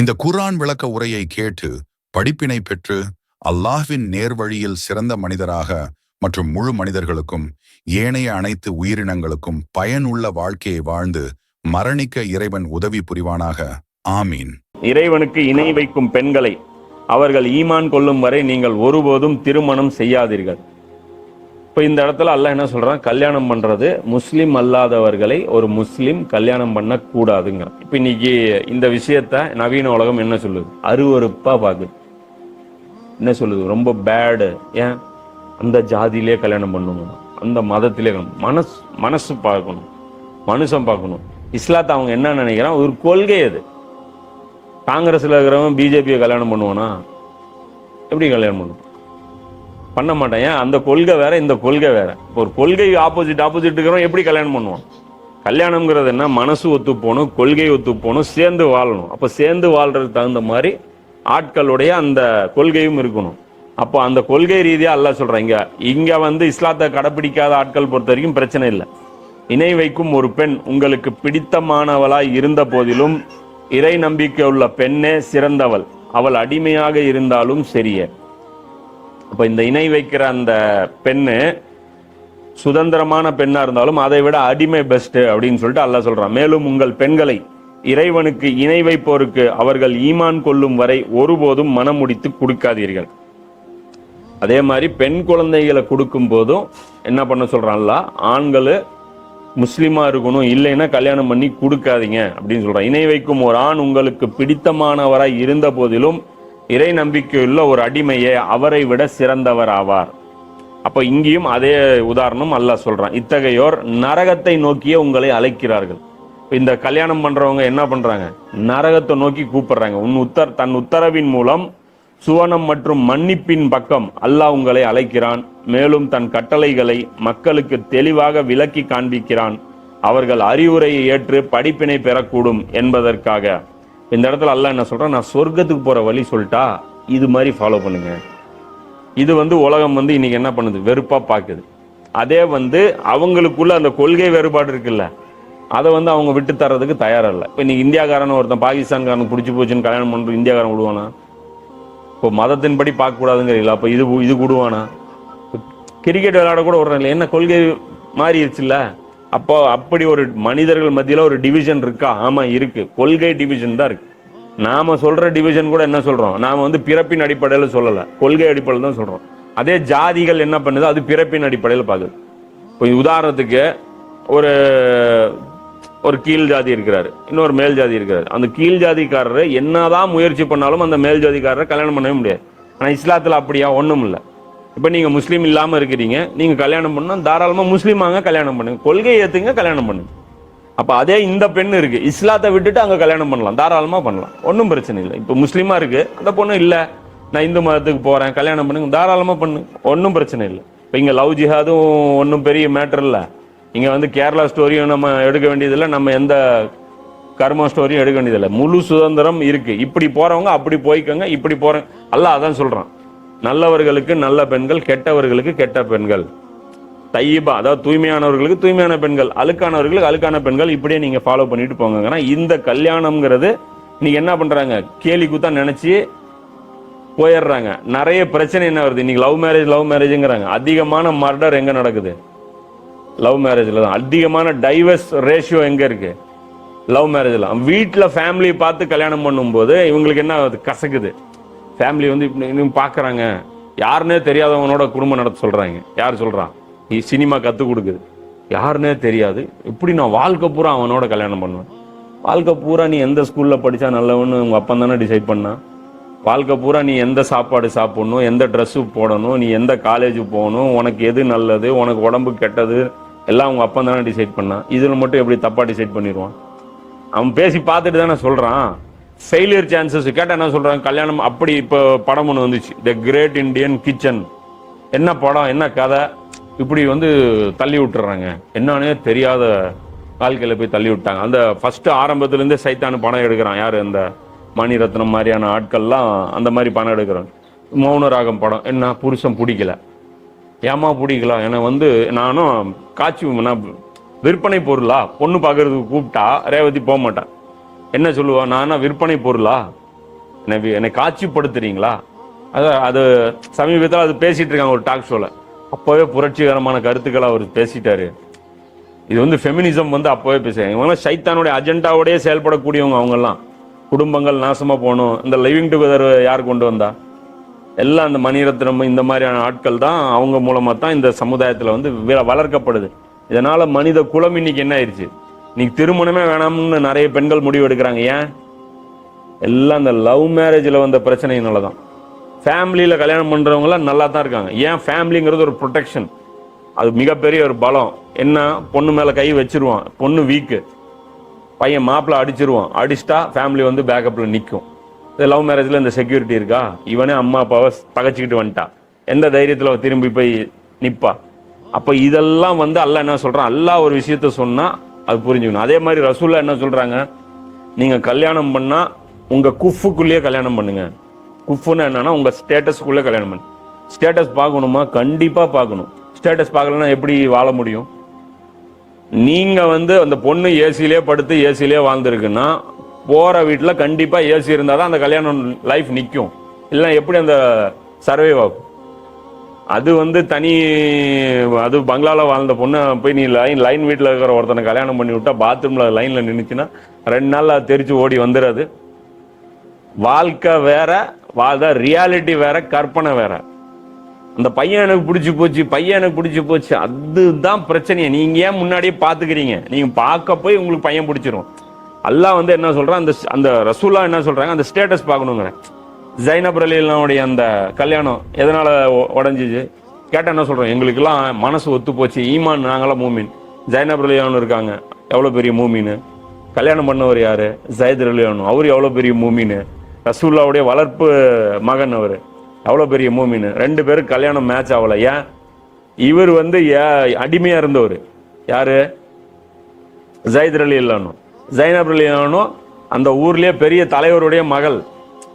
இந்த குர்ஆன் விளக்க உரையை கேட்டு படிப்பினை பெற்று அல்லாஹ்வின் நேர்வழியில் சிறந்த மனிதராக மற்றும் முழு மனிதர்களுக்கும் ஏனைய அனைத்து உயிரினங்களுக்கும் பயனுள்ள வாழ்க்கையை வாழ்ந்து மரணிக்க இறைவன் உதவி புரிவானாக. ஆமீன். இறைவனுக்கு இணை வைக்கும் பெண்களை அவர்கள் ஈமான் கொள்ளும் வரை நீங்கள் ஒருபோதும் திருமணம் செய்யாதீர்கள். இப்போ இந்த இடத்துல அல்லாஹ் என்ன சொல்கிறான் கல்யாணம் பண்ணுறது முஸ்லீம் அல்லாதவர்களை ஒரு முஸ்லீம் கல்யாணம் பண்ணக்கூடாதுங்க. இப்போ இன்னைக்கு இந்த விஷயத்த நவீன உலகம் என்ன சொல்லுது? அருவறுப்பாக பார்க்குது என்ன சொல்லுது? ரொம்ப பேடு ஏன்? அந்த ஜாதியிலே கல்யாணம் பண்ணணும் அந்த மதத்திலே மனசு மனசு பார்க்கணும். மனுஷன் பார்க்கணும். இஸ்லாத்தை அவங்க என்ன நினைக்கிறான்? ஒரு கொள்கை அது. காங்கிரஸில் இருக்கிறவன் பிஜேபியை கல்யாணம் பண்ணுவானா? எப்படி கல்யாணம் பண்ணுவான்? பண்ண மாட்டேன். ஏன்? அந்த கொள்கை வேற இந்த கொள்கை வேற. இப்போ ஒரு கொள்கை ஆப்போசிட் ஆப்போசிட் இருக்கிறோம் எப்படி கல்யாணம் பண்ணுவோம் கல்யாணம்ங்கிறது என்ன? மனசு ஒத்து போகணும் கொள்கை ஒத்து போகணும் சேர்ந்து வாழணும். அப்போ சேர்ந்து வாழ்றதுக்கு தகுந்த மாதிரி ஆட்களுடைய அந்த கொள்கையும் இருக்கணும். அப்போ அந்த கொள்கை ரீதியாக அல்ல சொல்கிறேன் இங்கே இங்கே வந்து இஸ்லாத்தை கடைப்பிடிக்காத ஆட்கள் பொறுத்த வரைக்கும் பிரச்சனை இல்லை. இணை வைக்கும் ஒரு பெண் உங்களுக்கு பிடித்தமானவளாய் இருந்த போதிலும் இறை நம்பிக்கை உள்ள பெண்ணே சிறந்தவள். அவள் அடிமையாக இருந்தாலும் சரியே. அப்போ இந்த இணை வைக்கிற அந்த பெண்ணு சுதந்திரமான பெண்ணாக இருந்தாலும் அதை விட அடிமை பெஸ்ட் அப்படின்னு சொல்லிட்டு அல்லா சொல்கிறான் மேலும் உங்கள் பெண்களை இறைவனுக்கு இணை வைப்போருக்கு அவர்கள் ஈமான் கொள்ளும் வரை ஒருபோதும் மனம் முடித்து கொடுக்காதீர்கள். அதே மாதிரி பெண் குழந்தைகளை கொடுக்கும் போதும் என்ன பண்ண சொல்கிறான்ல ஆண்கள் முஸ்லீமாக இருக்கணும் இல்லைன்னா கல்யாணம் பண்ணி கொடுக்காதீங்க அப்படின்னு சொல்றான். இணை வைக்கும் ஒரு ஆண் உங்களுக்கு பிடித்தமானவராய் இருந்த போதிலும் இறை நம்பிக்கையுள்ள ஒரு அடிமையே அவரை விட சிறந்தவர் ஆவார் அப்போ இங்கேயும் அதே உதாரணம் அல்லாஹ் சொல்கிறான் இத்தகையோர் நரகத்தை நோக்கியே உங்களை அழைக்கிறார்கள். இந்த கல்யாணம் பண்ணுறவங்க என்ன பண்ணுறாங்க நரகத்தை நோக்கி கூப்பிடுறாங்க. உன் உத்தர் தன் உத்தரவின் மூலம் சுவனம் மற்றும் மன்னிப்பின் பக்கம் அல்லாஹ் உங்களை அழைக்கிறான். மேலும் தன் கட்டளைகளை மக்களுக்கு தெளிவாக விளக்கி காண்பிக்கிறான். அவர்கள் அறிவுரையை ஏற்று படிப்பினை பெறக்கூடும் என்பதற்காக. இந்த இடத்துல அல்ல என்ன சொல்கிறேன் நான் சொர்க்கத்துக்கு போகிற வழி சொல்லிட்டா இது மாதிரி ஃபாலோ பண்ணுங்க. இது வந்து உலகம் வந்து இன்னைக்கு என்ன பண்ணுது? வெறுப்பாக பார்க்குது அதே வந்து அவங்களுக்குள்ள அந்த கொள்கை வேறுபாடு இருக்குல்ல அதை வந்து அவங்க விட்டு தர்றதுக்கு தயாராக இல்லை இப்போ இன்னைக்கு இந்தியாக்காரன் ஒருத்தன் பாகிஸ்தான்காரன் பிடிச்சி போச்சுன்னு கல்யாணம் பண்ணுற இந்தியாக்காரன் விடுவானா? இப்போ மதத்தின்படி பார்க்கக்கூடாதுங்கிறீங்களா? அப்போ இது இது விடுவானா கிரிக்கெட் விளையாட கூட விடுறேன் இல்லை என்ன கொள்கை மாறிடுச்சுல்ல? அப்போ அப்படி ஒரு மனிதர்கள் மத்தியில் ஒரு டிவிஷன் இருக்கா? ஆமாம் இருக்கு. கொள்கை டிவிஷன் தான் இருக்கு. நாம சொல்ற டிவிஷன் கூட என்ன சொல்றோம்? நாம வந்து பிறப்பின் அடிப்படையில் சொல்லலை. கொள்கை அடிப்படையில் தான் சொல்றோம். அதே ஜாதிகள் என்ன பண்ணுது? அது பிறப்பின் அடிப்படையில் பார்க்குது இப்போ உதாரணத்துக்கு ஒரு ஒரு கீழ் ஜாதி இருக்கிறாரு. இன்னொரு மேல் ஜாதி இருக்கிறாரு. அந்த கீழ் ஜாதிக்காரர் என்னதான் முயற்சி பண்ணாலும் அந்த மேல் ஜாதிக்காரரை கல்யாணம் பண்ணவே முடியாது. ஆனால் இஸ்லாத்தில் அப்படியா? ஒன்றும் இல்லை இப்போ நீங்கள் முஸ்லீம் இல்லாமல் இருக்கிறீங்க நீங்கள் கல்யாணம் பண்ணால் தாராளமாக முஸ்லீமாங்க கல்யாணம் பண்ணுங்க கொள்கை ஏற்றுங்க கல்யாணம் பண்ணுங்க. அப்போ அதே இந்த பெண் இருக்கு இஸ்லாத்தை விட்டுட்டு அங்கே கல்யாணம் பண்ணலாம் தாராளமாக பண்ணலாம் ஒன்றும் பிரச்சனை இல்லை. இப்போ முஸ்லீமாக இருக்கு அந்த பொண்ணு இல்லை நான் இந்து மதத்துக்கு போகிறேன் கல்யாணம் பண்ணுங்க தாராளமாக பண்ணு ஒன்றும் பிரச்சனை இல்லை. இப்போ இங்கே லவ் ஜிஹாதும் ஒன்றும் பெரிய மேட்டர் இல்லை. இங்கே வந்து கேரளா ஸ்டோரியும் நம்ம எடுக்க வேண்டியதில்லை நம்ம எந்த கர்ம ஸ்டோரியும் எடுக்க வேண்டியதில்லை. முழு சுதந்திரம் இருக்குது இப்படி போகிறவங்க அப்படி போய்க்கோங்க இப்படி போகிறேன் அல்ல அதான் சொல்கிறான் நல்லவர்களுக்கு நல்ல பெண்கள் கெட்டவர்களுக்கு கெட்ட பெண்கள். தையீபா அதாவது தூய்மையானவர்களுக்கு தூய்மையான பெண்கள் அழுக்கானவர்களுக்கு அழுக்கான பெண்கள் இப்படியே நீங்கள் ஃபாலோ பண்ணிட்டு போங்க. ஏன்னா இந்த கல்யாணம்ங்கிறது இன்னைக்கு என்ன பண்றாங்க? கேலி குத்தா நினைச்சு போயிடுறாங்க. நிறைய பிரச்சனை என்ன வருது? இன்னைக்கு லவ் மேரேஜ் லவ் மேரேஜ்ங்கிறாங்க அதிகமான மர்டர் எங்க நடக்குது? லவ் மேரேஜில் தான். அதிகமான டைவர்ஸ் ரேஷியோ எங்க இருக்கு? லவ் மேரேஜில் வீட்டில் ஃபேமிலி பார்த்து கல்யாணம் பண்ணும்போது இவங்களுக்கு என்ன ஆகுது? கசக்குது. ஃபேமிலி வந்து இப்படி இன்னும் பார்க்கறாங்க யாருன்னே தெரியாதவனோட குடும்பம் நடத்த சொல்கிறாங்க யார் சொல்கிறான் நீ சினிமா கற்றுக் கொடுக்குது யாருன்னே தெரியாது. இப்படி நான் வாழ்க்கை பூரா அவனோட கல்யாணம் பண்ணுவேன். வாழ்க்கை பூரா நீ எந்த ஸ்கூலில் படித்தா நல்லவன்னு உங்கள் அப்பா தானே டிசைட் பண்ணா. வாழ்க்கை பூரா நீ எந்த சாப்பாடு சாப்பிடணும் எந்த ட்ரெஸ்ஸு போடணும் நீ எந்த காலேஜ் போகணும் உனக்கு எது நல்லது உனக்கு உடம்பு கெட்டது எல்லாம் உங்கள் அப்பா தானே டிசைட் பண்ணான் இதில் மட்டும் எப்படி தப்பாக டிசைட் பண்ணிடுவான்? அவன் பேசி பார்த்துட்டு தானே சொல்கிறான் ஃபெயிலியர் சான்சஸ் கேட்டால் என்ன சொல்கிறாங்க கல்யாணம் அப்படி இப்போ படம் ஒன்று வந்துச்சு. த கிரேட் இண்டியன் கிச்சன் என்ன படம்? என்ன கதை? இப்படி வந்து தள்ளி விட்டுறாங்க. என்னன்னே தெரியாத வாழ்க்கையில் போய் தள்ளி விட்டாங்க. அந்த ஃபஸ்ட்டு ஆரம்பத்துலேருந்தே சைத்தானு பணம் எடுக்கிறான். யார்? அந்த மணிரத்னம் மாதிரியான ஆட்கள்லாம் அந்த மாதிரி பணம் எடுக்கிறாங்க மௌனராகம் படம். என்ன? புருஷன் பிடிக்கல. ஏமா பிடிக்கல? எனக்கு வந்து நானும் காட்சி நான் விற்பனை பொருளா? பொண்ணு பார்க்கறதுக்கு கூப்பிட்டா ரேவதி போக மாட்டேன் என்ன சொல்லுவா? நான் விற்பனை பொருளா? என்னை என்னை காட்சிப்படுத்துறீங்களா? அது அது சமீபத்தில் அது பேசிட்டு இருக்காங்க ஒரு டாக் ஷோவில் அப்போவே புரட்சிகரமான கருத்துக்களை அவர் பேசிட்டாரு. இது வந்து ஃபெமினிசம் வந்து அப்போவே பேசுறாங்க இவங்கெல்லாம் சைத்தானுடைய அஜெண்டாவோடய செயல்படக்கூடியவங்க அவங்கெல்லாம். குடும்பங்கள் நாசமாக போகணும். இந்த லிவிங் டுகெதர் யார் கொண்டு வந்தா? எல்லாம் அந்த மணிரத்னம் இந்த மாதிரியான ஆட்கள் தான் அவங்க மூலமாக தான் இந்த சமுதாயத்தில் வந்து வளர்க்கப்படுது. இதனால் மனித குலம் இன்னைக்கு என்ன ஆயிடுச்சு இன்னைக்கு திருமணமே வேணாம்னு நிறைய பெண்கள் முடிவு எடுக்கிறாங்க. ஏன்? எல்லாம் இந்த லவ் மேரேஜில் வந்த பிரச்சனையினால தான். ஃபேமிலியில் கல்யாணம் பண்ணுறவங்களாம் நல்லா தான் இருக்காங்க. ஏன்? ஃபேமிலிங்கிறது ஒரு ப்ரொடெக்ஷன் அது மிகப்பெரிய ஒரு பலம். என்ன? பொண்ணு மேலே கை வச்சிருவான். பொண்ணு வீக்கு பையன் மாப்பிள்ளை அடிச்சிருவான். அடிச்சிட்டா ஃபேமிலி வந்து பேக்கப்பில் நிற்கும் இந்த லவ் மேரேஜில் இந்த செக்யூரிட்டி இருக்கா? இவனே அம்மா அப்பாவை பகைச்சிக்கிட்டு வந்துட்டா. எந்த தைரியத்தில் திரும்பி போய் நிற்பா அப்போ இதெல்லாம் வந்து அல்ல என்ன சொல்கிறான் எல்லா ஒரு விஷயத்த சொன்னால் அது புரிஞ்சுக்கணும். அதே மாதிரி ரசூல்லா என்ன சொல்கிறாங்க நீங்கள் கல்யாணம் பண்ணால் உங்கள் குஃபுக்குள்ளேயே கல்யாணம் பண்ணுங்க. குஃபுன்னு என்னன்னா உங்கள் ஸ்டேட்டஸ்க்குள்ளே கல்யாணம் பண்ணு. ஸ்டேட்டஸ் பார்க்கணுமா? கண்டிப்பாக பார்க்கணும். ஸ்டேட்டஸ் பார்க்கலன்னா எப்படி வாழ முடியும்? நீங்க வந்து அந்த பொண்ணு ஏசிலே படுத்து ஏசிலே வாழ்ந்துருக்குன்னா போற வீட்டில் கண்டிப்பா ஏசி இருந்தாதான் அந்த கல்யாணம் லைஃப் நிற்கும் இல்லைன்னா எப்படி அந்த சர்வே ஆகும்? அது வந்து தனி அது பங்களாவில் வாழ்ந்த பொண்ணு போய் நீ லைன் லைன் வீட்டில் இருக்கிற ஒருத்தனை கல்யாணம் பண்ணி விட்டா பாத்ரூமில் லைனில் நின்றுச்சுன்னா ரெண்டு நாள் அது தெரிச்சு ஓடி வந்துடாது வாழ்க்கை வேற வாழ்ந்த ரியாலிட்டி வேற கற்பனை வேற. அந்த பையன் எனக்கு பிடிச்சி போச்சு பையன் எனக்கு பிடிச்சி போச்சு அதுதான் பிரச்சனையே. நீங்க ஏன் முன்னாடியே பாத்துக்கிறீங்க? நீங்க பார்க்க போய் உங்களுக்கு பையன் பிடிச்சிரும். அல்லாஹ் வந்து என்ன சொல்றான்? அந்த அந்த ரசூலா என்ன சொல்றாங்க? அந்த ஸ்டேட்டஸ் பார்க்கணுங்கிறேன். ஜைனப் அலிலாவுடைய அந்த கல்யாணம் எதனால் உடஞ்சிச்சு கேட்டால் என்ன சொல்கிறோம் எங்களுக்கெல்லாம் மனசு ஒத்து போச்சு. ஈமான் நாங்களாம் மூமின். ஜைனப் அலியானு இருக்காங்க. எவ்வளோ பெரிய மூமீனு? கல்யாணம் பண்ணவர் யார்? ஜயத் அலியானு அவர் எவ்வளோ பெரிய மூமீனு? ரசூல்லாவுடைய வளர்ப்பு மகன் அவர். எவ்வளோ பெரிய மூமீனு. ரெண்டு பேரும் கல்யாணம் மேட்ச் ஆகல. ஏன்? இவர் வந்து ஏ- அடிமையாக இருந்தவர். யார்? ஜயத் அலி இல்லானோ ஜைனப் அலி அந்த ஊர்லேயே பெரிய தலைவருடைய மகள்.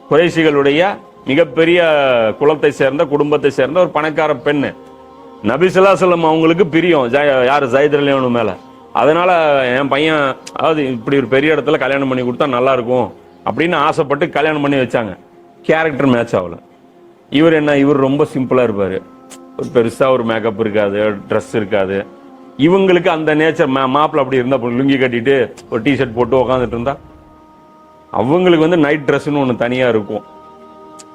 குறைசிகளுடைய மிகப்பெரிய குலத்தை சேர்ந்த குடும்பத்தை சேர்ந்த ஒரு பணக்கார பெண் நபிசுல்லா சொல்லம் அவங்களுக்கு பிரியம். யார்? யாரு ஜைத் அலியானு அதனால என் பையன் அதாவது இப்படி ஒரு பெரிய இடத்துல கல்யாணம் பண்ணி கொடுத்தா நல்லா இருக்கும் அப்படின்னு ஆசைப்பட்டு கல்யாணம் பண்ணி வச்சாங்க. கேரக்டர் மேட்ச் ஆகல. இவர் என்ன இவர் ரொம்ப சிம்பிளாக இருப்பார். ஒரு பெருசாக ஒரு மேக்கப் இருக்காது ட்ரெஸ் இருக்காது. இவங்களுக்கு அந்த நேச்சர் மாப்பிள்ள அப்படி இருந்தால் லுங்கி கட்டிட்டு ஒரு டிஷர்ட் போட்டு உக்காந்துட்டு இருந்தா அவங்களுக்கு வந்து நைட் ட்ரெஸ்ஸுன்னு ஒன்று தனியாக இருக்கும்.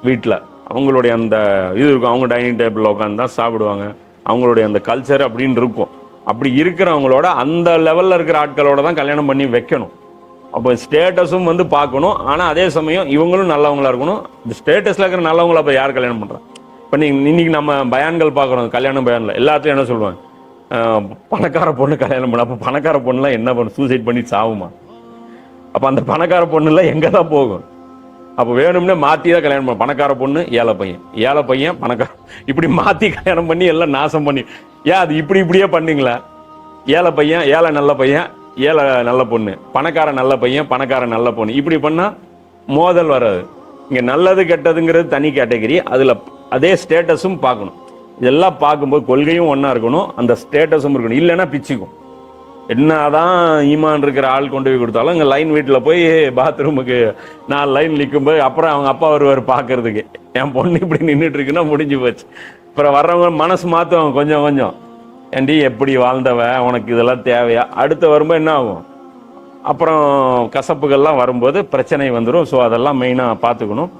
வீட்டில் அவங்களுடைய அந்த இது இருக்கும். அவங்க டைனிங் டேபிளில் உட்காந்து தான் சாப்பிடுவாங்க. அவங்களுடைய அந்த கல்ச்சர் அப்படின்னு இருக்கும். அப்படி இருக்கிறவங்களோட அந்த லெவலில் இருக்கிற ஆட்களோட தான் கல்யாணம் பண்ணி வைக்கணும். அப்போ ஸ்டேட்டஸும் வந்து பார்க்கணும். ஆனால் அதே சமயம் இவங்களும் நல்லவங்களா இருக்கணும். இந்த ஸ்டேட்டஸில் இருக்கிற நல்லவங்கள அப்போ யார் கல்யாணம் பண்ணுறாங்க இப்போ நீங்கள் இன்றைக்கி நம்ம பயான்கள் பார்க்குறோம். கல்யாணம் பயானில் எல்லாத்துலையும் என்ன சொல்லுவாங்க? பணக்கார பொண்ணு கல்யாணம் பண்ண. அப்போ பணக்கார பொண்ணுலாம் என்ன பண்ண? சூசைட் பண்ணி சாவுமா? அப்போ அந்த பணக்கார பொண்ணுலாம் எங்கே தான் போகும்? அப்போ வேணும்னே மாற்றி தான் கல்யாணம் பண்ண பணக்கார பொண்ணு ஏழை பையன். ஏழை பையன் பணக்கார இப்படி மாற்றி கல்யாணம் பண்ணி எல்லாம் நாசம் பண்ணி ஏன் அது இப்படி இப்படியே பண்ணுங்களா? ஏழை பையன் ஏழை நல்ல பையன் ஏழை நல்ல பொண்ணு. பணக்கார நல்ல பையன் பணக்கார நல்ல பொண்ணு. இப்படி பண்ணால் மோதல் வராது. இங்கே நல்லது கெட்டதுங்கிறது தனி கேட்டகரி. அதில் அதே ஸ்டேட்டஸும் பார்க்கணும். இதெல்லாம் பார்க்கும்போது கொள்கையும் ஒன்றா இருக்கணும். அந்த ஸ்டேட்டஸும் இருக்கணும். இல்லைன்னா பிச்சுக்கும். என்னதான் ஈமான் இருக்கிற ஆள் கொண்டு போய் கொடுத்தாலும் இங்கே லைன் வீட்டில் போய் பாத்ரூமுக்கு நாலு லைன் நிற்கும்போது அப்புறம் அவங்க அப்பா வருவார் பார்க்கறதுக்கு. என் பொண்ணு இப்படி நின்றுட்டு இருக்குன்னா முடிஞ்சு போச்சு. அப்புறம் வர்றவங்க மனசு மாற்றுவாங்க கொஞ்சம் கொஞ்சம். ஏண்டி எப்படி வாழ்ந்தவ? உனக்கு இதெல்லாம் தேவையா? அடுத்து வரும்போது என்ன ஆகும்? அப்புறம் கசப்புகள்லாம் வரும்போது பிரச்சனை வந்துடும் ஸோ அதெல்லாம் மெயினாக பார்த்துக்கணும்.